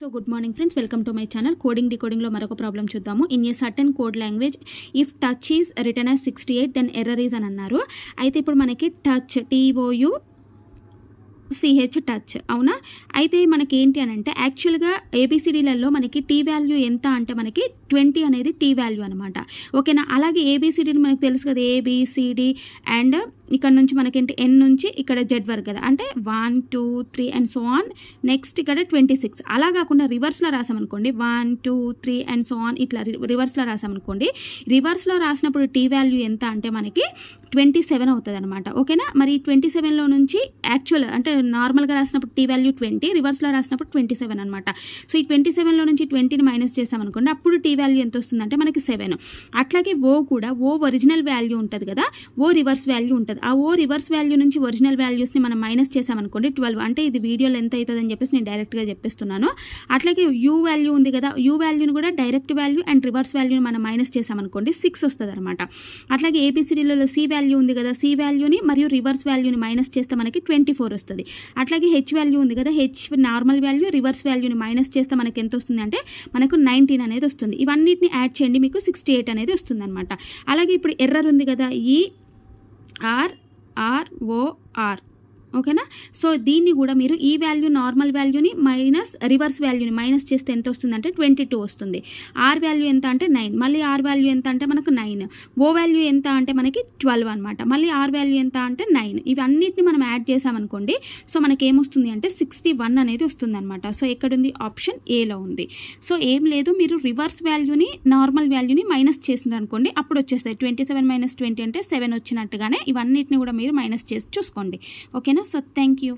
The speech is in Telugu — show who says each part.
Speaker 1: So good morning friends welcome to my channel coding డికోడింగ్లో మరొక ప్రాబ్లం చూద్దాము. In a certain code language if touch is written as sixty eight then error is అని అన్నారు. అయితే ఇప్పుడు మనకి టచ్ టీఓయు సిహెచ్ టచ్ అవునా? అయితే మనకి ఏంటి అని అంటే యాక్చువల్గా ఏబిసిడీలలో మనకి టీ వాల్యూ ఎంత అంటే మనకి ట్వంటీ అనేది టీ వాల్యూ అనమాట ఓకేనా? అలాగే ఏబిసిడీని మనకు తెలుసు కదా ఏబిసిడి అండ్ ఇక్కడ నుంచి మనకేంటి? ఎన్ నుంచి ఇక్కడ జెడ్ వరకు కదా. అంటే one two three and so on next ఇక్కడ ట్వంటీ సిక్స్ అలా కాకుండా రివర్స్లో రాసామనుకోండి one two three and so on ఇట్లా రివర్స్లో రాసామనుకోండి రివర్స్లో రాసినప్పుడు టీ వాల్యూ ఎంత అంటే మనకి ట్వంటీ సెవెన్ అవుతుంది అనమాట ఓకేనా? మరి ట్వంటీ సెవెన్లో నుంచి యాక్చువల్ అంటే నార్మల్గా రాసినప్పుడు టీ వాల్యూ ట్వంటీ రివర్స్లో రాసినప్పుడు ట్వంటీ సెవెన్ అనమాట సో ఈ ట్వంటీ సెవెన్లో నుంచి ట్వంటీని మైనస్ చేసామనుకోండి అప్పుడు టీ వాల్యూ ఎంత వస్తుందంటే మనకి సెవెన్ అట్లాగే ఓ కూడా ఓ ఒరిజినల్ వాల్యూ ఉంటుంది కదా ఓ రివర్స్ వాల్యూ ఉంటుంది. ఆ ఓ రివర్స్ వాల్యూ నుంచి ఒరిజినల్ వాల్యూస్ని మనం మైనస్ చేసామనుకోండి ట్వెల్వ్ అంటే ఇది వీడియోలో ఎంత అవుతుందని చెప్పేసి నేను డైరెక్ట్గా చెప్పేస్తున్నాను. అట్లాగే యూ వాల్యూ ఉంది కదా యూ వాల్యూని కూడా డైరెక్ట్ వాల్యూ అండ్ రివర్స్ వాల్యూని మనం మైనస్ చేసామనుకోండి సిక్స్ వస్తుంది అనమాట అట్లాగే ఏపీసీడీలలో సి వాల్యూ ఉంది కదా సి వాల్యూని మరియు రివర్స్ వాల్యూని మైనస్ చేస్తే మనకి ట్వంటీ ఫోర్ వస్తుంది. అట్లాగే హెచ్ వాల్యూ ఉంది కదా హెచ్ నార్మల్ వాల్యూ రివర్స్ వాల్యూని మైనస్ చేస్తే మనకి ఎంత వస్తుంది అంటే మనకు నైన్టీన్ అనేది వస్తుంది. ఇవన్నిటిని యాడ్ చేయండి మీకు సిక్స్టీ ఎయిట్ అనేది వస్తుంది అనమాట అలాగే ఇప్పుడు ఎర్రర్ ఉంది కదా ఈ R R O R so దీన్ని కూడా మీరు ఈ వాల్యూ నార్మల్ వాల్యూని మైనస్ రివర్స్ వాల్యూని మైనస్ చేస్తే ఎంత వస్తుందంటే ట్వంటీ టూ వస్తుంది. ఆర్ వాల్యూ ఎంత అంటే నైన్ మళ్ళీ ఆర్ వాల్యూ ఎంత అంటే మనకు నైన్ ఓ వాల్యూ ఎంత అంటే మనకి ట్వెల్వ్ అనమాట మళ్ళీ ఆర్ వాల్యూ ఎంత అంటే నైన్ ఇవన్నిటిని మనం యాడ్ చేసామనుకోండి సో మనకి ఏమొస్తుంది అంటే సిక్స్టీ వన్ అనేది వస్తుంది అనమాట సో ఎక్కడుంది? ఆప్షన్ ఏలో ఉంది. సో ఏం లేదు మీరు రివర్స్ వాల్యూని నార్మల్ వాల్యూని మైనస్ చేసినారనుకోండి అప్పుడు వచ్చేస్తాయి. ట్వంటీ సెవెన్ మైనస్ ట్వంటీ అంటే సెవెన్ వచ్చినట్టుగానే ఇవన్నిటిని కూడా మీరు మైనస్ చేసి చూసుకోండి. ఓకేనా సో థ్యాంక్ యూ